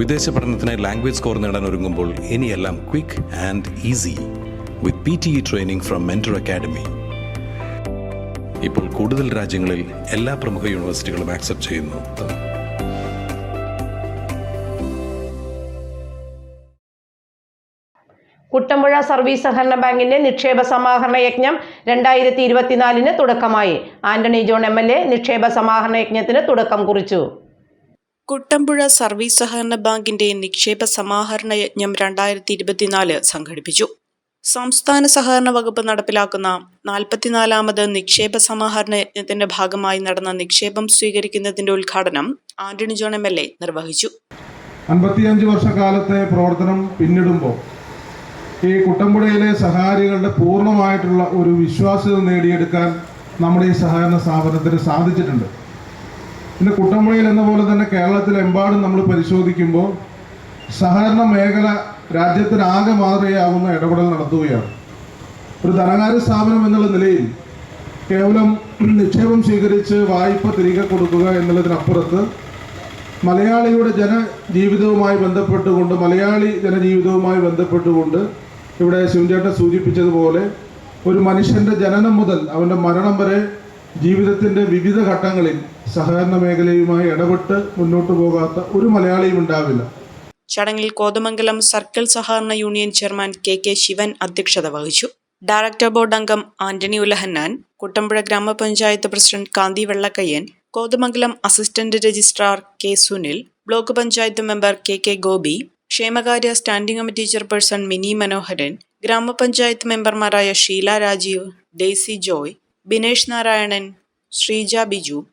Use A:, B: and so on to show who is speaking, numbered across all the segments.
A: വിദേശ പഠനത്തിനായി language score നേടാൻ ഒരുങ്ങുമ്പോൾ ഇനിയെല്ലാം quick and easy with P T E training from mentor academy ഇപ്പോൾ കൂടുതൽ രാജ്യങ്ങളിൽ എല്ലാ പ്രമുഖ യൂണിവേഴ്സിറ്റികളും ആക്സെപ്റ്റ് ചെയ്യുന്നു.
B: കുട്ടമ്പുഴ സർവീസ് സഹകരണ ബാങ്കിന്റെ നിക്ഷേപ സമാഹരണ യജ്ഞം രണ്ടായിരത്തി ഇരുപത്തിനാലിന് തുടക്കമായി. Antony John M L A നിക്ഷേപ സമാഹരണ യജ്ഞത്തിന് തുടക്കം കുറിച്ചു.
C: കുട്ടമ്പുഴ സർവീസ് സഹകരണ ബാങ്കിന്റെ നിക്ഷേപ സമാഹരണ യജ്ഞം രണ്ടായിരത്തി ഇരുപത്തിനാല് സംഘടിപ്പിച്ചു. സംസ്ഥാന സഹകരണ വകുപ്പ് നടപ്പിലാക്കുന്ന നാൽപ്പത്തിനാലാമത് നിക്ഷേപ സമാഹരണ യജ്ഞത്തിന്റെ ഭാഗമായി നടന്ന നിക്ഷേപം സ്വീകരിക്കുന്നതിന്റെ ഉദ്ഘാടനം Antony John M L A നിർവഹിച്ചു.
D: അൻപത്തിയഞ്ച് വർഷക്കാലത്തെ പ്രവർത്തനം പിന്നിടുമ്പോൾ ഈ കുട്ടമ്പുഴയിലെ സഹകാരികളുടെ പൂർണമായിട്ടുള്ള ഒരു വിശ്വാസ്യത നേടിയെടുക്കാൻ നമ്മുടെ ഈ സഹകരണ സ്ഥാപനത്തിന് സാധിച്ചിട്ടുണ്ട്. പിന്നെ കുട്ടമ്പുഴയിൽ എന്ന പോലെ തന്നെ കേരളത്തിലെമ്പാടും നമ്മൾ പരിശോധിക്കുമ്പോൾ സഹകരണ മേഖല രാജ്യത്തിനാകെ മാതൃകയാകുന്ന ഇടപെടൽ നടത്തുകയാണ്. ഒരു ധനകാര്യ സ്ഥാപനം എന്നുള്ള നിലയിൽ കേവലം നിക്ഷേപം സ്വീകരിച്ച് വായ്പ തിരികെ കൊടുക്കുക എന്നുള്ളതിനപ്പുറത്ത് മലയാളിയുടെ ജനജീവിതവുമായി ബന്ധപ്പെട്ടുകൊണ്ട് മലയാളി ജനജീവിതവുമായി ബന്ധപ്പെട്ടുകൊണ്ട് ഇവിടെ ശിവൻചേട്ടൻ സൂചിപ്പിച്ചതുപോലെ ഒരു മനുഷ്യന്റെ ജനനം മുതൽ അവന്റെ മരണം വരെ ജീവിതത്തിന്റെ വിവിധ ഘട്ടങ്ങളിൽ സഹകരണ മേഖലയുമായി ഇടപെട്ട് മുന്നോട്ട് പോകാത്ത ഒരു മലയാളിയും ഉണ്ടാവില്ല.
C: ചടങ്ങിൽ കോതമംഗലം സർക്കിൾ സഹകരണ union chairman K K Sivan അധ്യക്ഷത വഹിച്ചു. ഡയറക്ടർ ബോർഡ് അംഗം ആന്റണി ഉലഹന്നാൻ കുട്ടമ്പുഴ ഗ്രാമപഞ്ചായത്ത് president Kanthi Vellakkayyan Kothamangalam assistant registrar K Sunil block panchayat member K K Gopi ക്ഷേമകാര്യ standing committee chairperson Mini Manoharan ഗ്രാമപഞ്ചായത്ത് മെമ്പർമാരായ Sheela Rajeev Daisy Joy Binesh Narayanan Sreeja Biju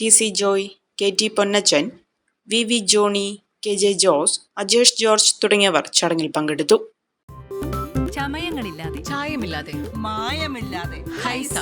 C: T C Joy K T Ponnachan V V Johny K J Jose Ajesh George തുടങ്ങിയവർ ചടങ്ങിൽ പങ്കെടുത്തു.
E: ചമയങ്ങളില്ലാതെ
F: ചായമില്ലാതെ
E: മായമില്ലാതെ
F: ഹൈസ.